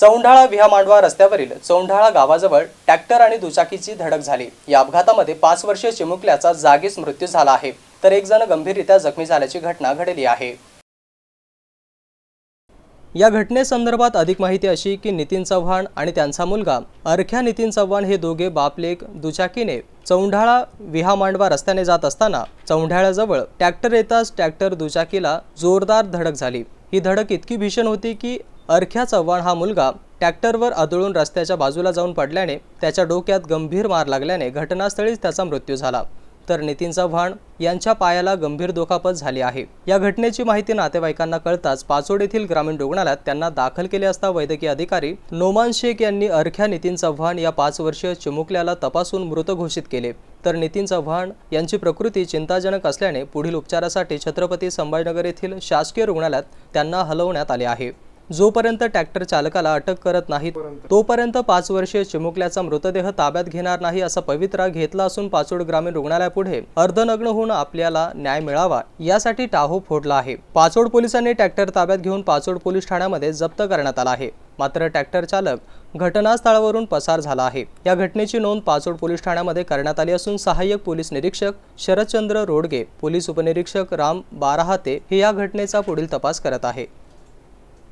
चौंढाळा विहामांडवा रस्त्यावरील चौंढाळा गावाजवळ ट्रॅक्टर आणि दुचाकीची धडक झाली. या अपघातामध्ये पाच वर्षीय चिमुकल्याचा जागीच मृत्यू झाला आहे. तर एक जण गंभीररित्या जखमी झाल्याची घटना घडली आहे. या घटनेसंदर्भात अधिक माहिती अशी की नितीन चव्हाण आणि त्यांचा मुलगा अर्ख्या नितीन चव्हाण हे दोघे बापलेक दुचाकीने चौंढाळा विहामांडवा रस्त्याने जात असताना चौंढाळ्याजवळ ट्रॅक्टर येताच ट्रॅक्टर दुचाकीला जोरदार धडक झाली. ही धडक इतकी भीषण होती की अर्ख्या चव्हाण हा मुलगा ट्रॅक्टरवर आदळून रस्त्याच्या बाजूला जाऊन पडल्याने त्याच्या डोक्यात गंभीर मार लागल्याने घटनास्थळीच त्याचा मृत्यू झाला. तर नितीन चव्हाण यांच्या पायाला गंभीर दुखापत झाली आहे. या घटनेची माहिती नातेवाईकांना कळताच पाचोड येथील ग्रामीण रुग्णालयात त्यांना दाखल केले असता वैद्यकीय अधिकारी नोमान शेख यांनी अर्ख्या नितीन चव्हाण या पाच वर्षीय चिमुकल्याला तपासून मृत घोषित केले. तर नितीन चव्हाण यांची प्रकृती चिंताजनक असल्याने पुढील उपचारासाठी छत्रपती संभाजीनगर येथील शासकीय रुग्णालयात त्यांना हलवण्यात आले आहे. जोपर्यंत ट्रॅक्टर चालकाला अटक करत नाहीत तोपर्यंत पाच वर्षीय चिमुकल्याचा मृतदेह ताब्यात घेणार नाही असा पवित्रा घेतला असून पाचोड ग्रामीण रुग्णालयापुढे अर्धनग्न होऊन आपल्याला न्याय मिळावा यासाठी टाहो फोडला आहे. पाचोड पोलिसांनी ट्रॅक्टर ताब्यात घेऊन पाचोड पोलीस ठाण्यामध्ये जप्त करण्यात आला आहे. मात्र ट्रॅक्टर चालक घटनास्थळावरून पसार झाला आहे. या घटनेची नोंद पाचोड पोलीस ठाण्यामध्ये करण्यात आली असून सहाय्यक पोलीस निरीक्षक शरदचंद्र रोडगे पोलीस उपनिरीक्षक राम बाराहाते हे या घटनेचा पुढील तपास करत आहे.